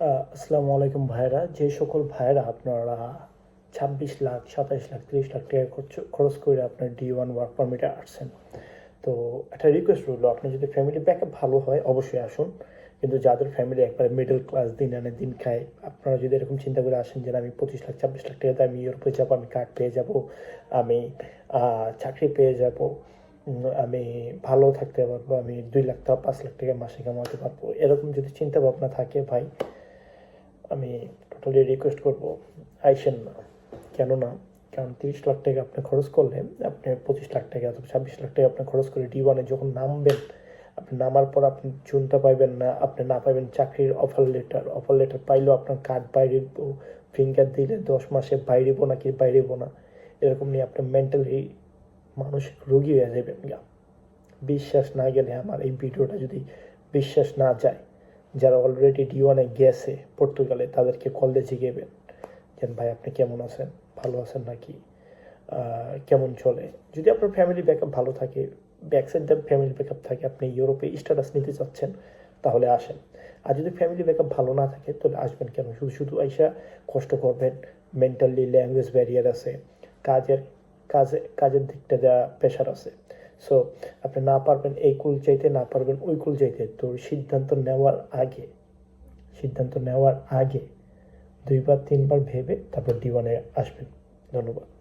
আসসালামু আলাইকুম ভাইরা যে সকল ভাইরা আপনারা ছাব্বিশ লাখ, সাতাইশ লাখ, তিরিশ লাখ টাকা খরচ- খরচ করে আপনার ডি ওয়ান ওয়ার্ক পারমিটে আসছেন। তো একটা রিকোয়েস্ট রইল, আপনি যদি ফ্যামিলি ব্যাকআপ ভালো হয়, অবশ্যই আসুন। কিন্তু যাদের ফ্যামিলি একবারে মিডল ক্লাস দিন আনে দিন খায়, আপনারা যদি এরকম চিন্তা করে আসেন যে আমি পঁচিশ লাখ, ছাব্বিশ লাখ টাকাতে আমি ইউরোপে যাব, আমি কার্ড পেয়ে যাব, আমি চাকরি পেয়ে যাব আমি ভালো থাকতে পারব, আমি দুই লাখ টাকা, পাঁচ লাখ টাকা মাসে কামাতে পারব, এরকম যদি চিন্তা ভাবনা থাকে ভাই আমি টোটালি রিকোয়েস্ট করব, আইসেন না। কেন না কারণ তিরিশ লাখ টাকা আপনি খরচ করলে, আপনি পঁচিশ লাখ টাকা অথবা ছাব্বিশ লাখ টাকা আপনি খরচ করে ডি ওয়ানে যখন নামবেন, আপনি নামার পর আপনি চুনটা পাইবেন না, আপনি না পাইবেন চাকরির অফার লেটার অফার লেটার পাইলেও আপনার কার্ড বাইরে ফিঙ্গার দিলে দশ মাসে বাইরেব নাকি বাইরেব না। এরকম নিয়ে আপনার মেন্টালি মানসিক রোগী হয়ে যাবেন গা। বিশ্বাস না গেলে আমার এই ভিডিওটা যদি বিশ্বাস না যায় যারা অলরেডি ডি ওয়ানে গেছে পর্তুগালে, তাদেরকে কল দিয়ে জিগেবেন যে ভাই, আপনি কেমন আছেন? ভালো আছেন নাকি? কেমন চলে? যদি আপনার ফ্যামিলি ব্যাকআপ ভালো থাকে ব্যাকসাইড ফ্যামিলি ব্যাকআপ থাকে, আপনি ইউরোপে স্ট্যাটাস নিতে চাচ্ছেন, তাহলে আসেন। আর যদি ফ্যামিলি ব্যাকআপ ভালো না থাকে, তাহলে আসবেন কেন? শুধু শুধু আইসা কষ্ট করবেন। মেন্টালি ল্যাঙ্গুয়েজ ব্যারিয়ার আছে। কাজের, কাজে, কাজের দিকটা যা প্রেশার আছে। সো আপনি না পারবেন এই কুল চাইতে, না পারবেন ওই কুল চাইতে। তো সিদ্ধান্ত নেওয়ার আগে, সিদ্ধান্ত নেওয়ার আগে দুইবার, তিনবার ভেবে তারপর ডিওয়ানে আসবেন। ধন্যবাদ।